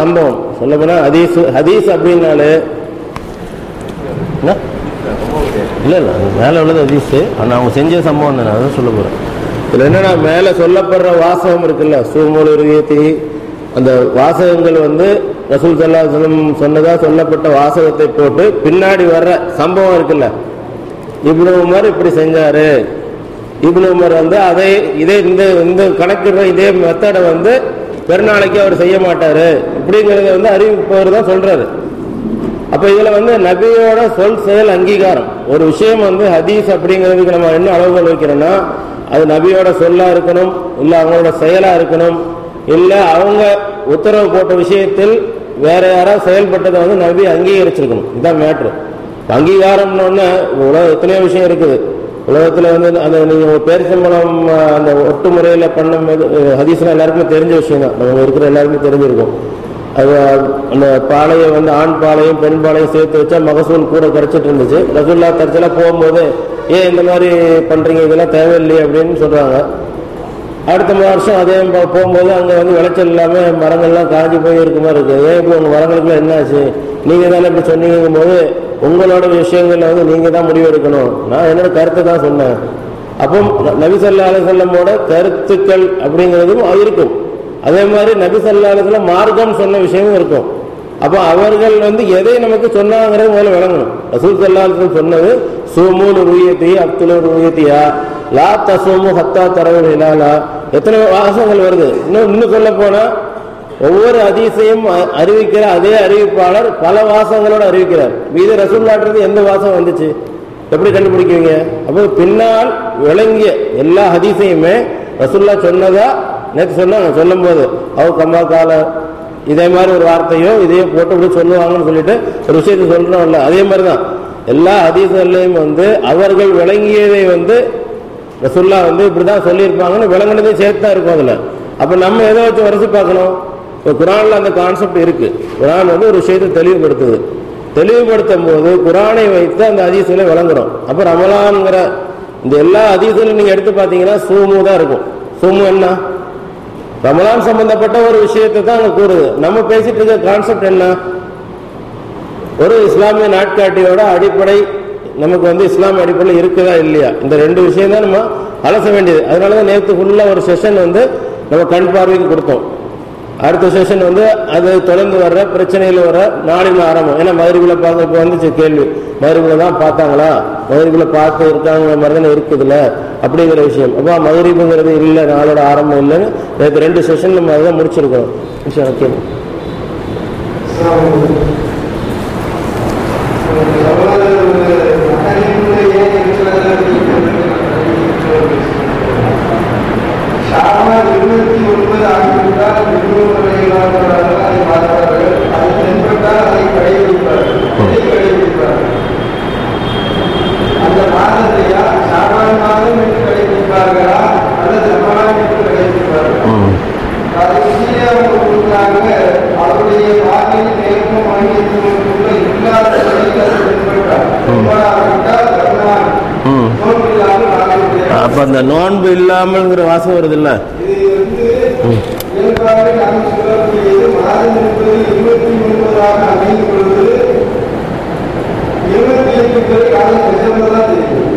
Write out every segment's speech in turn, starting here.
சம்பவம். சொல்ல போனா ஹதீஸ் ஹதீஸ் அப்படின்னாலே என்ன? இல்லை மேலே மேல உள்ளது ஹதீஸ். ஆனா அவங்க செஞ்ச சம்பவம் தானே அதான் சொல்ல போறேன். இதுல என்னன்னா மேல சொல்லப்படுற வாசகம் இருக்குல்ல சூமூல ருகியத்தி அந்த வாசகங்கள் வந்து ரசூல் சல்லா சொன்னதா சொல்லப்பட்ட வாசகத்தை போட்டு பின்னாடி வர்ற சம்பவம் இருக்குல்ல இவ்வளவு உமர் இப்படி செஞ்சாரு. இப்னு உமர் வந்து அதை இதே இந்த இந்த கணக்கிடுற இதே மெத்தடை வந்து பெருநாளைக்கு அவர் செய்ய மாட்டாரு. இப்படிங்கிறத வந்து அறிவிப்பவர் தான் சொல்றாரு. அப்ப இதுல வந்து நபியோட சொல் செயல் அங்கீகாரம். ஒரு விஷயம் வந்து ஹதீஸ் அப்படிங்கிறதுக்கு நம்ம என்ன அளவுகள் வைக்கிறோம்னா அது நபியோட சொல்லா இருக்கணும் இல்ல அவங்களோட செயலா இருக்கணும் இல்ல அவங்க உத்தரவு போட்ட விஷயத்தில் வேற யாராவது செயல்பட்டதை வந்து நபி அங்கீகரிச்சிருக்கணும். இதுதான் மேட்ரு அங்கீகாரம்னு ஒண்ணு உலக எத்தனையோ விஷயம் இருக்குது. உலகத்துல வந்து அந்த நீங்க ஒரு பேரிசம்பளம் அந்த ஒட்டு முறையில பண்ண ஹதீஸ்லாம் எல்லாருக்குமே தெரிஞ்ச விஷயம் தான் நம்ம இருக்கிற எல்லாருக்குமே தெரிஞ்சிருக்கும். அது அந்த பாலையை வந்து ஆண் பாலையும் பெண் பாலையும் சேர்த்து வச்சா மகசூல் கூட கிடைச்சிட்டு இருந்துச்சு. ரசூல்லா தரிச்சலா போகும்போது ஏன் இந்த மாதிரி பண்றீங்க? இதெல்லாம் தேவையில்லையே அப்படின்னு சொல்றாங்க. அடுத்த வருஷம் அதே போகும்போது அங்கே வந்து விளைச்சல் இல்லாமல் மரங்கள்லாம் காஞ்சி போய் இருக்க மாதிரி இருக்கு. ஏன் இப்போ உங்கள் மரங்களுக்குலாம் என்னாச்சு? நீங்கள் தானே இப்படி சொன்னீங்கும் போது உங்களோட விஷயங்களில் வந்து நீங்கள் தான் முடிவு எடுக்கணும். நான் என்னோட கருத்தை தான் சொன்னேன். அப்போ நபி ஸல்லல்லாஹு கருத்துக்கள் அப்படிங்கிறதும் இருக்கும். அதே மாதிரி நபி சல்லாலத்தில் மார்க்கம் சொன்ன விஷயமும் இருக்கும். அப்போ அவர்கள் வந்து எதை நமக்கு சொன்னாங்கிறது முதல்ல விளங்கணும். ரசூல் சல்லாலத்தில் சொன்னது சூமூல் ருயத்தி அப்துல் ரூயத்தியா? லா தசோமு ஹத்தா தரவு ஹிலாலா? எத்தனை வாசங்கள் வருது. இன்னும் இன்னும் சொல்ல போனால் ஒவ்வொரு அதிசயம் அறிவிக்கிற அதே அறிவிப்பாளர் பல வாசங்களோடு அறிவிக்கிறார். மீது ரசூல்லாட்டுறது எந்த வாசம் வந்துச்சு? எப்படி கண்டுபிடிக்குவீங்க அப்போ பின்னால் விளங்கிய எல்லா ஹதீசையுமே ரசுல்லா சொன்னதா நேற்று சொன்னாங்க சொல்லும் போது அவர் கம்மா கால இதே மாதிரி ஒரு வார்த்தையோ இதையோ போட்டு இப்படி சொல்லுவாங்கன்னு சொல்லிட்டு ஒரு விஷயத்தை இல்லை அதே மாதிரி தான் எல்லா அதிசல்லையும் வந்து அவர்கள் விளங்கியதை வந்து ரசுல்லா வந்து இப்படிதான் சொல்லியிருப்பாங்கன்னு விளங்கினதே சேர்த்து தான் இருக்கும் அதில். அப்போ நம்ம எதை வச்சு வரிசை பார்க்கணும்? இப்போ குரானில் அந்த கான்செப்ட் இருக்கு. குரான் வந்து ஒரு விஷயத்தை தெளிவுபடுத்துது. தெளிவுபடுத்தும் போது குரானை வைத்து அந்த அதிசயங்களை விளங்குறோம். அப்போ ரமலான்ங்கிற இந்த எல்லா அதிசயங்களும் நீங்கள் எடுத்து பார்த்தீங்கன்னா சூமு தான் இருக்கும். சூமு என்ன? ரமலான் சம்பந்தப்பட்ட ஒரு விஷயத்தை தான் அங்க கூறுது. நம்ம பேசிட்டு இருக்க கான்செப்ட் என்ன? ஒரு இஸ்லாமிய நாட்காட்டியோட அடிப்படை நமக்கு வந்து இஸ்லாம் அடிப்படையில் இருக்குதா இல்லையா? இந்த ரெண்டு விஷயம் தான் நம்ம அலச வேண்டியது. அதனால தான் நேற்று ஃபுல்லாக ஒரு செஷன் வந்து நம்ம கண் பார்வைக்கு கொடுத்தோம். அடுத்த செஷன் வந்து அது தொடர்ந்து வர்ற பிரச்சனையில் வர நாளின் ஆரம்பம். ஏன்னா மதுரைக்குள்ள பார்க்க இப்போ வந்துச்சு கேள்வி. மதுரைக்குள்ள தான் பார்த்தாங்களா? மதுரைக்குள்ள பார்த்து இருக்காங்க மாதிரி தானே இருக்குதுல்ல? அப்படிங்கிற விஷயம். அப்போ மதுரைப்புங்கிறது இல்லை நாளோட ஆரம்பம் இல்லைன்னு நேற்று ரெண்டு செஷன் நம்ம அதை முடிச்சிருக்கோம் ஓகே அப்போ அந்த நோன்பு இல்லாமல்ங்கிற வாசம் வருது இல்லை இது வந்து என்பது இருபத்தி ஒன்பதாக அமையும் பொழுது இருபத்தி எட்டு பேர் காலம் டிசம்பர் தான் தெரியும்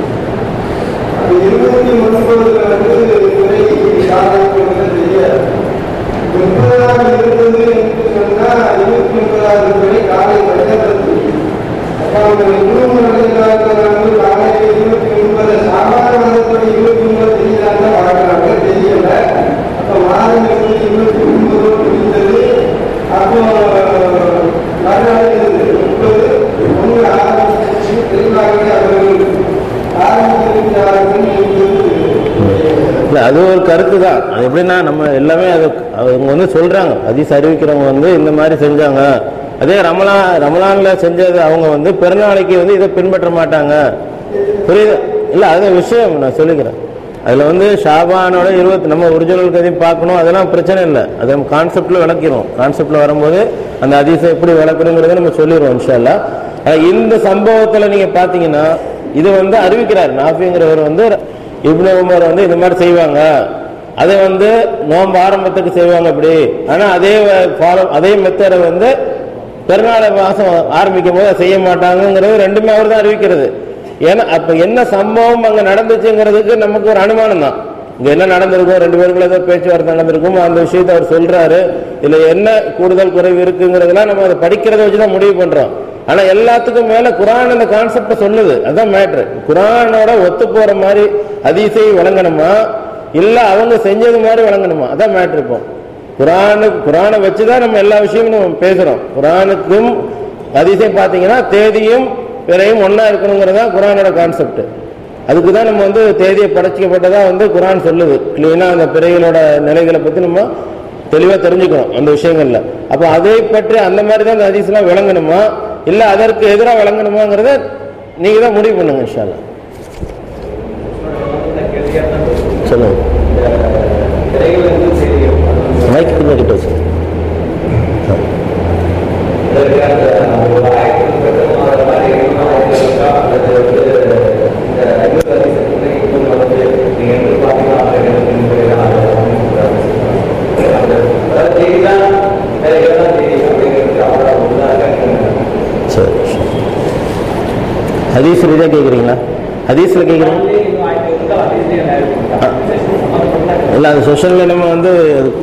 அது இருபத்தி ஒன்பதுல வந்து முறை காலம் தெரியாது முப்பதாக இருந்தது என்று சொன்னால் இருபத்தி ஒன்பதாவது முறை காலை நட்சத்திரம் தெரியும் அப்போ அவங்க இன்னும் நடக்கிறாங்க காலையில் இருபத்தி ஒன்பது சாமானிய மாதத்தோட இருபத்தி ஒன்பது தெரியுதாங்க பார்க்குறாங்க தெரியல அப்போ மாதம் என்பது இருபத்தி ஒன்பதோடு முடிந்தது அப்போ மறுநாள் இருந்தது முப்பது ஒன்று ஆரம்பிச்சு தெளிவாகவே அவர்கள் ஆரம்பித்திருக்கிறார்கள் என்பது இல்லை அது ஒரு கருத்து தான் அது எப்படின்னா நம்ம எல்லாமே அது அவங்க வந்து சொல்றாங்க. அதிஸ் அறிவிக்கிறவங்க வந்து இந்த மாதிரி செஞ்சாங்க. அதே ரமலா ரமலான்ல செஞ்சது அவங்க வந்து பெருநாளைக்கு வந்து இதை பின்பற்ற மாட்டாங்க. புரியுது? இல்லை அது விஷயம் நான் சொல்லிக்கிறேன். அதில் வந்து ஷாபானோட இருபத்தி நம்ம ஒரிஜினல் கதையும் பார்க்கணும் அதெல்லாம் பிரச்சனை இல்லை. அதை நம்ம கான்செப்டில் விளக்கிறோம் கான்செப்டில் வரும்போது அந்த அதிசை எப்படி விளக்கணுங்கிறத நம்ம சொல்லிடுவோம் இன்ஷால்லா இந்த சம்பவத்தில் நீங்கள் பார்த்தீங்கன்னா இது வந்து அறிவிக்கிறார். நாஃபிங்கிறவர் வந்து இப்னு உமர் வந்து இந்த மாதிரி செய்வாங்க. அதை வந்து நோம்பு ஆரம்பத்துக்கு செய்வாங்க இப்படி. ஆனா அதே ஃபாலோ அதே மெத்தடை வந்து பெருநாள் மாசம் ஆரம்பிக்கும் போது செய்ய மாட்டாங்கங்கிறது ரெண்டுமே அவர் தான் அறிவிக்கிறது. ஏன்னா அப்ப என்ன சம்பவம் அங்க நடந்துச்சுங்கிறதுக்கு நமக்கு ஒரு அனுமானம் தான். இங்க என்ன நடந்திருக்கும் ரெண்டு பேருக்குள்ள ஏதோ பேச்சுவார்த்தை நடந்திருக்கும் அந்த விஷயத்தை அவர் சொல்றாரு. இதுல என்ன கூடுதல் குறைவு இருக்குங்கிறதெல்லாம் நம்ம அதை படிக்கிறத வச்சு தான் முடிவு பண்றோம். ஆனா எல்லாத்துக்கும் மேல குரான் அந்த கான்செப்ட சொல்லுது. அதுதான் மேட்ரு குரானோட ஒத்து போற மாதிரி அதிசை வழங்கணுமா? இல்ல அவங்க செஞ்சது மாதிரி வழங்கணுமா? அதான் மேட்ரு இப்போ. குரானு குரானை வச்சுதான் நம்ம எல்லா விஷயமும் நம்ம பேசுறோம். குரானுக்கும் அதிசயம் பார்த்தீங்கன்னா தேதியும் பிறையும் ஒன்றா இருக்கணுங்கிறது தான் குரானோட கான்செப்ட் அதுக்கு தான் நம்ம வந்து தேதியை படைச்சிக்கப்பட்டதா வந்து குரான் சொல்லுது. கிளீனா அந்த பிறைகளோட நிலைகளை பத்தி நம்ம தெளிவா தெரிஞ்சுக்கணும் அந்த விஷயங்கள்ல. அப்ப அதை பற்றி அந்த மாதிரி தான் அந்த ஹதீஸ்லாம் விளங்கணுமா? இல்லை அதற்கு எதிராக வழங்கணுமாங்கிறத நீங்க தான் முடிவு பண்ணுங்க இன்ஷால்லா சொல்லுங்க மைக் பின்னாடி ஹதீஸ் ரீதியாக கேட்குறீங்களா ஹதீஸில் கேட்குறீங்க இல்லை அந்த செஷனில் நம்ம வந்து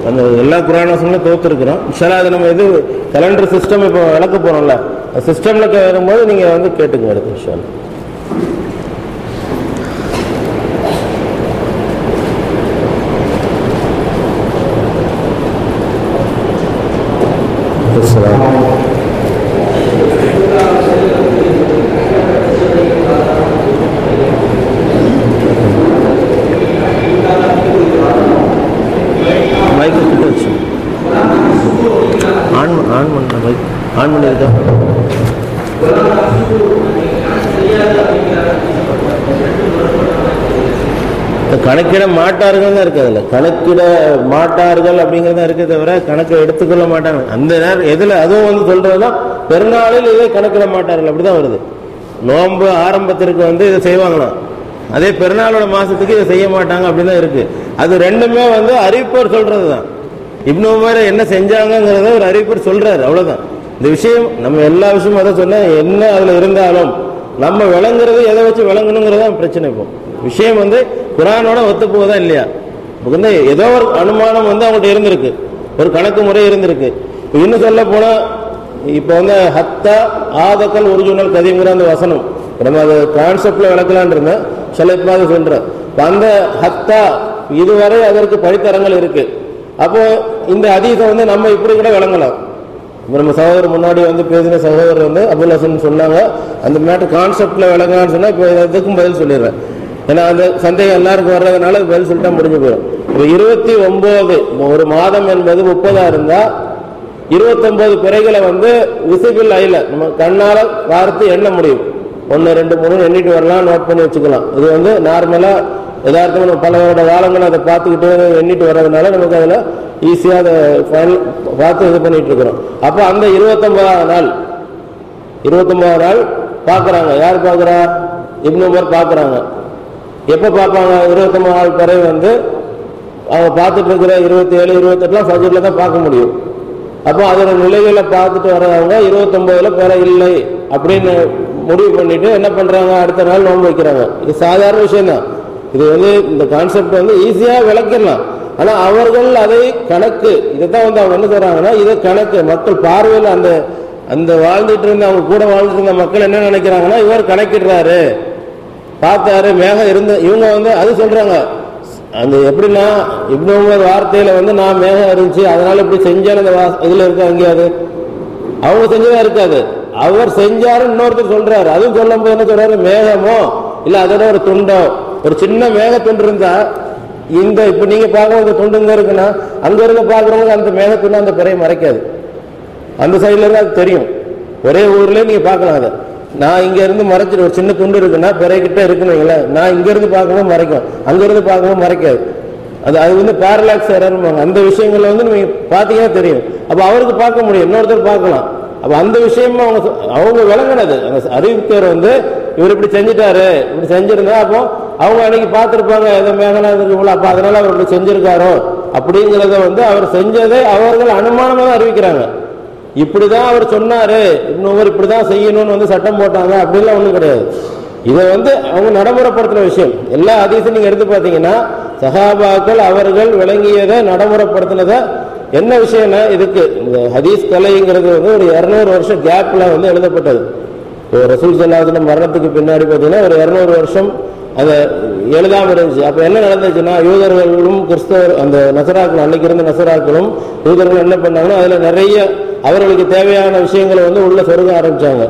அந்த எல்லா குரானசங்களும் தோத்துருக்குறோம். சில அது நம்ம இது கலண்டர் சிஸ்டம் இப்போ விளக்க போகிறோம்ல சிஸ்டமில் வரும்போது நீங்கள் வந்து கேட்டுக்கோங்க அடுத்த விஷயம் மைக் கிட்ட வச்சு ஆன் பண்ண- ஆன் பண்ண மைக் ஆன் பண்ணியிருக்கா இந்த கணக்கிட மாட்டார்கள் தான் இருக்குது அதில் கணக்கிட மாட்டார்கள் அப்படிங்கிறது தான் இருக்கே தவிர கணக்கை எடுத்துக்கொள்ள மாட்டாங்க அந்த நேரம் எதுல அதுவும் வந்து சொல்றதுலாம் பெருநாளில் இதை கணக்கிட மாட்டார்கள். அப்படிதான் வருது. நோன்பு ஆரம்பத்திற்கு வந்து இதை செய்வாங்களாம். அதே பெருநாளோட மாசத்துக்கு இதை செய்ய மாட்டாங்க அப்படி தான் இருக்கு. அது ரெண்டுமே வந்து அறிவிப்போர் சொல்கிறது தான் இப்னு உமர் என்ன செஞ்சாங்கங்கிறத ஒரு அறிவிப்பர் சொல்றாரு. அவ்வளவுதான். இந்த விஷயம் நம்ம எல்லா விஷயமும் அதை சொன்ன என்ன அதுல இருந்தாலும் நம்ம விளங்குறது எதை வச்சு விளங்கணுங்கிறதான் பிரச்சனை இப்போ. விஷயம் வந்து குரானோட ஒத்து போகுதா இல்லையா வந்து ஏதோ ஒரு அனுமானம் வந்து அவங்கள்ட்ட இருந்திருக்கு. ஒரு கணக்கு முறை இருந்திருக்கு. இன்னும் சொல்ல போனா இப்போ வந்து ஹத்தா ஆதக்கல் ஒரிஜினல் கதிங்கிற அந்த வசனம். நம்ம அது கான்செப்ட்ல விளக்கலான் இருந்தேன். சில இப்போ அதை சொல்றேன். அந்த ஹத்தா இதுவரை அதற்கு படித்தரங்கள் இருக்கு. அப்போ இந்த அதீதை வந்து நம்ம இப்படி கூட விளங்கலாம். இப்போ நம்ம சகோதரர் முன்னாடி வந்து பேசின சகோதரர் வந்து அபுல் ஹசன் சொன்னாங்க. அந்த மேட்டர் கான்செப்ட்ல விளங்கலாம்னு சொன்னா இப்போ இதுக்கும் பதில் சொல்லிடுறேன். ஏன்னா அந்த சந்தேகம் எல்லாருக்கும் வர்றதுனால பதில் சொல்லிட்டா முடிஞ்சு போயிடும். இப்போ இருபத்தி ஒன்பது ஒரு மாதம் என்பது முப்பதா இருந்தா இருபத்தொன்பது பிறைகளை வந்து விசிபிள் ஐல நம்ம கண்ணால பார்த்து எண்ண முடியும். ஒன்று ரெண்டு மூணு எண்ணிட்டு வரலாம் நோட் பண்ணி வச்சுக்கலாம். இது வந்து நார்மலா யதார்த்தமா நம்ம பலவரோட காலங்கள் அதை பார்த்துக்கிட்டு எண்ணிட்டு வர்றதுனால நமக்கு அதில் ஈஸியாக அதை final பார்த்து இது பண்ணிட்டு இருக்கிறோம். அப்போ அந்த இருபத்தொன்பதாவது நாள் இருபத்தொன்பதாவது நாள் பார்க்குறாங்க. யார் பார்க்குறா? இப்னு உமர் பார்க்குறாங்க. எப்போ பார்ப்பாங்க? இருபத்தொன்பது நாள் பிறகு வந்து அவங்க பார்த்துட்டு இருக்கிற இருபத்தி ஏழு இருபத்தெட்டுலாம் ஃபஜரில் தான் பார்க்க முடியும். அப்போ அதோட நிலைகளை பார்த்துட்டு வர்றவங்க இருபத்தொம்போதில் பிற இல்லை அப்படின்னு முடிவு பண்ணிட்டு என்ன பண்ணுறாங்க அடுத்த நாள் நோன்பு வைக்கிறாங்க. இது சாதாரண விஷயம்தான். இது வந்து இந்த கான்செப்ட் வந்து ஈஸியாக விளக்கிடலாம். ஆனால் அவர்கள் அதை கணக்கு இதைத்தான் வந்து அவங்க என்ன சொல்கிறாங்கன்னா இதை கணக்கு. மக்கள் பார்வையில் அந்த அந்த வாழ்ந்துட்டு இருந்த அவங்க கூட வாழ்ந்துட்டு இருந்த மக்கள் என்ன நினைக்கிறாங்கன்னா இவர் கணக்கிடுறாரு. பார்த்தாரு மேகம் இருந்த இவங்க வந்து அது சொல்றாங்க அந்த எப்படின்னா இப்னு வார்த்தையில வந்து நான் மேகம் இருந்துச்சு அதனால இப்படி செஞ்சேன்னு அந்த வா- இதுல இருக்கா எங்கேயாவது அவங்க செஞ்சதா இருக்காது. அவர் செஞ்சாரு இன்னொருத்தர் சொல்றாரு. அதுவும் சொல்லும் போது என்ன சொல்றாரு? மேகமோ இல்ல அதோட ஒரு துண்டோ? ஒரு சின்ன மேக துண்டு இருந்தா இந்த இப்ப நீங்க பார்க்க இந்த துண்டு இங்க இருக்குன்னா அங்க இருந்து பாக்குறவங்க அந்த மேகத்துண்டு அந்த பிறையை மறைக்காது. அந்த சைட்ல இருந்து அது தெரியும். ஒரே ஊர்ல நீங்க பார்க்கலாம் அதை. நான் இங்க இருந்து மறைச்சிட்டு ஒரு சின்ன துண்டு இருக்குன்னா பிறைகிட்ட இருக்குன்னு நான் இங்க இருந்து பார்க்கும்போது மறைக்கும். அங்க இருந்து பார்க்கும்போது மறைக்காது. அது அது வந்து பேரலாக்ஸ் எரர்வாங்க அந்த விஷயங்கள்ல வந்து நீங்க பாத்தீங்கன்னா தெரியும். அப்ப அவருக்கு பார்க்க முடியும். இன்னொருத்தர் பார்க்கலாம். அப்ப அந்த விஷயமும் அவங்க அவங்க விளங்கினது. அந்த அறிவித்தவர் வந்து இவர் இப்படி செஞ்சுட்டாரு. இப்படி செஞ்சிருந்தா அப்போ அவங்க அன்னைக்கு பார்த்துருப்பாங்க. ஏதோ மேகநாதருக்கு இவ்வளோ அப்போ அதனால அவர் இப்படி செஞ்சிருக்காரோ? அப்படிங்கிறத வந்து அவர் செஞ்சதை அவர்கள் அனுமானமாக அறிவிக்கிறாங்க. இப்படிதான் அவர் சொன்னாரு. இன்னொரு இப்படிதான் செய்யணும்னு வந்து சட்டம் போட்டாங்க. அப்படிலாம் ஒண்ணும் கிடையாது. இதை வந்து அவங்க நடைமுறைப்படுத்தின விஷயம். எல்லா அதிசயம் நீங்க எடுத்து பார்த்தீங்கன்னா சஹாபாக்கள் அவர்கள் விளங்கியதை நடைமுறைப்படுத்தினதை என்ன விஷயம்னா இதுக்கு இந்த ஹதீஸ் கலைங்கிறது வந்து ஒரு இருநூறு வருஷம் கேப்ல வந்து எழுதப்பட்டது. இப்போ ரசூல் சல்லாஹின் மரணத்துக்கு பின்னாடி பார்த்தீங்கன்னா ஒரு இருநூறு வருஷம் அதை எழுதாம இருந்துச்சு. அப்ப என்ன நடந்துச்சுன்னா யூதர்களும் கிறிஸ்தவர் அந்த நசராக்கள் அன்னைக்கு இருந்த நசராக்களும் யூதர்கள் என்ன பண்ணாங்கன்னா அதுல நிறைய அவர்களுக்கு தேவையான விஷயங்களை வந்து உள்ள சொருக ஆரம்பிச்சாங்க.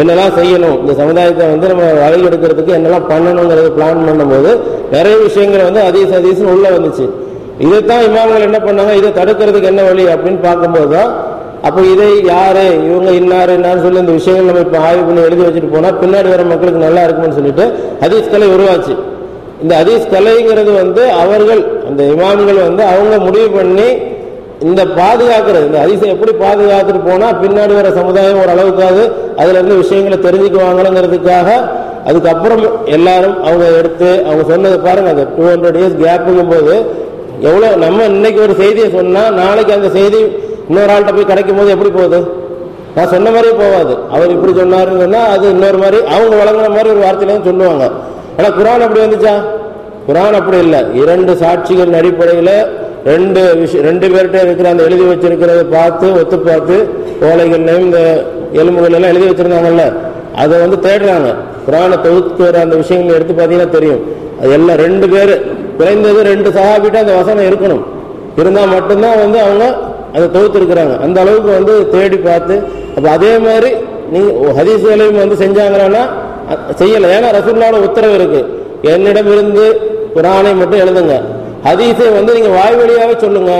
என்னெல்லாம் செய்யணும்? இந்த சமுதாயத்தை வந்து நம்ம வழி எடுக்கிறதுக்கு என்னெல்லாம் பண்ணணுங்கிறத பிளான் பண்ணும்போது நிறைய விஷயங்கள் வந்து அதீஸ் அதீசம் உள்ள வந்துச்சு. இதைத்தான் இமாம்கள் என்ன பண்ணாங்க? இதை தடுக்கிறதுக்கு என்ன வழி அப்படின்னு பார்க்கும்போது தான் அப்போ இதை யாரு இவங்க இன்னாரு இன்னாரு சொல்லி இந்த விஷயங்கள் நம்ம இப்போ ஆய்வு பண்ணி எழுதி வச்சுட்டு போனா பின்னாடி வர மக்களுக்கு நல்லா இருக்கும்னு சொல்லிட்டு ஹதீஸ் கலை உருவாச்சு. இந்த ஹதீஸ் கலைங்கிறது வந்து அவர்கள் அந்த இமாம்கள் வந்து அவங்க முடிவு பண்ணி இந்த பாதுகாக்கிறது இந்த அதிசயம் எப்படி பாதுகாத்துட்டு போனா பின்னாடி வர சமுதாயம் ஓரளவுக்காவது அதுலேருந்து அதுல இருந்து விஷயங்களை தெரிஞ்சுக்குவாங்களுங்கிறதுக்காக அதுக்கப்புறம் எல்லாரும் அவங்க எடுத்து அவங்க சொன்னது பாருங்க அந்த டூ ஹண்ட்ரட் இயர்ஸ் கேப்புங்கும் போது எவ்வளவு நம்ம இன்னைக்கு ஒரு செய்தியை சொன்னா நாளைக்கு அந்த செய்தி இன்னொரு ஆள்கிட்ட போய் கிடைக்கும் போது எப்படி போகுது? நான் சொன்ன மாதிரியே போகாது. அவர் இப்படி சொன்னாருன்னு அது இன்னொரு மாதிரி அவங்க வழங்குன மாதிரி ஒரு வார்த்தையில சொல்லுவாங்க. ஆனா குரான் அப்படி வந்துச்சா? குரான் அப்படி இல்லை. இரண்டு சாட்சிகள் அடிப்படையில் ரெண்டு விஷயம் ரெண்டு பேர்கிட்ட இருக்கிற அந்த எழுதி வச்சிருக்கிறத பார்த்து ஒத்து பார்த்து ஓலைகள்லையும் இந்த எலும்புகள் எல்லாம் எழுதி வச்சிருந்தாங்கல்ல அதை வந்து தேடுறாங்க. குரானை தொகுக்கிற அந்த விஷயங்களை எடுத்து பார்த்தீங்கன்னா தெரியும். அது எல்லாம் ரெண்டு பேர் குறைந்தது ரெண்டு சகாபிட்ட அந்த வசனம் இருக்கணும். இருந்தால் மட்டும்தான் வந்து அவங்க அதை தொகுத்துருக்குறாங்க. அந்த அளவுக்கு வந்து தேடி பார்த்து அப்போ அதே மாதிரி நீ ஹதீசுகளையும் வந்து செஞ்சாங்கன்னா செய்யலை. ஏன்னா ரசூல்லாவோட உத்தரவு இருக்கு. என்னிடம் இருந்து குரானை மட்டும் எழுதுங்க. ஹதீஸை வந்து நீங்க வாய் வழியாக சொல்லுங்க.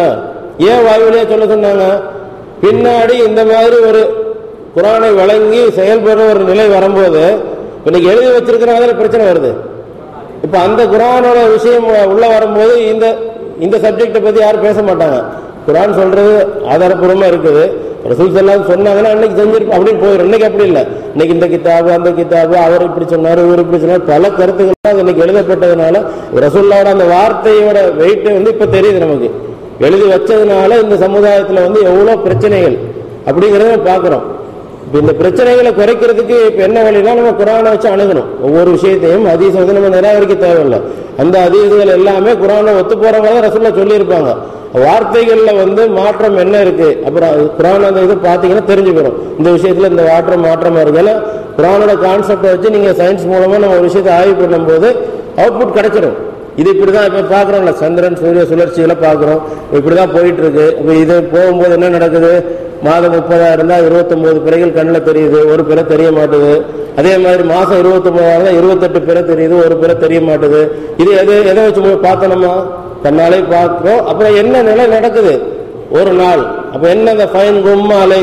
ஏன் வாய் வழியா சொல்ல சொன்னாங்க? பின்னாடி இந்த மாதிரி ஒரு குரானை வழங்கி செயல்படுற ஒரு நிலை வரும்போது இன்னைக்கு எழுதி வச்சிருக்கிறனால பிரச்சனை வருது. இப்ப அந்த குரானோட விஷயம் உள்ள வரும்போது இந்த இந்த சப்ஜெக்டை பத்தி யாரும் பேச மாட்டாங்க. குரான் சொல்றது ஆதாரப்பூர்வமா இருக்குது. ரசூல் ஸல்லல்லாஹு சொன்னாங்கன்னா அன்னைக்கு செஞ்சிருப்போம் அப்படின்னு போயிடும் இன்னைக்கு அப்படி இல்லை. இன்னைக்கு இந்த கித்தாபு அந்த கித்தாபு அவர் இப்படி சொன்னார் இவர் இப்படி சொன்னார். பல கருத்துக்கள் அது இன்னைக்கு எழுதப்பட்டதுனால ரசூல்லாவோட அந்த வார்த்தையோட வெயிட் வந்து இப்போ தெரியுது நமக்கு. எழுதி வச்சதுனால இந்த சமுதாயத்தில் வந்து எவ்வளோ பிரச்சனைகள் அப்படிங்கிறத பார்க்குறோம். இந்த பிரச்சனைகளை குறைக்கிறதுக்கு இப்ப என்ன வழினா நம்ம குரானை வச்சு அணுகணும். ஒவ்வொரு விஷயத்தையும் ஹதீஸ் வந்து நம்ம நிராகரிக்க தேவையில்லை. அந்த ஹதீஸ்கள் எல்லாமே குரானை ஒத்து போற மாதிரி சொல்லியிருப்பாங்க. வார்த்தைகள்ல வந்து மாற்றம் என்ன இருக்கு? அப்புறம் குரான் அந்த இது பாத்தீங்கன்னா தெரிஞ்சு போயிடும். இந்த விஷயத்துல இந்த மாற்றம் மாற்றமா இருக்கு குரானோட கான்செப்டை வச்சு நீங்க சயின்ஸ் மூலமா நம்ம ஒரு விஷயத்தை ஆய்வு பண்ணும்போது அவுட்புட் கிடைச்சிடும் இது இப்படிதான் இப்ப பாக்குறோம்ல சந்திரன் சூரிய சுழற்சிகளை பாக்குறோம் இப்படிதான் போயிட்டு இருக்கு. இப்ப இது போகும்போது என்ன நடக்குது? மாதம் முப்பதா இருந்தா இருபத்தொன்பது பிறைகள் கண்ணில் தெரியுது ஒரு பிறை தெரிய மாட்டுது. அதே மாதிரி மாசம் இருபத்தொன்பதா இருந்தா இருபத்தெட்டு பிறை தெரியுது ஒரு பிறை தெரிய மாட்டுது. இது எது எதை வச்சு போய் தன்னாலே கண்ணாலே பார்க்கிறோம் அப்புறம் என்ன நிலை நடக்குது? ஒரு நாள். அப்ப என்ன அந்த ஃபைன் கும்மாலை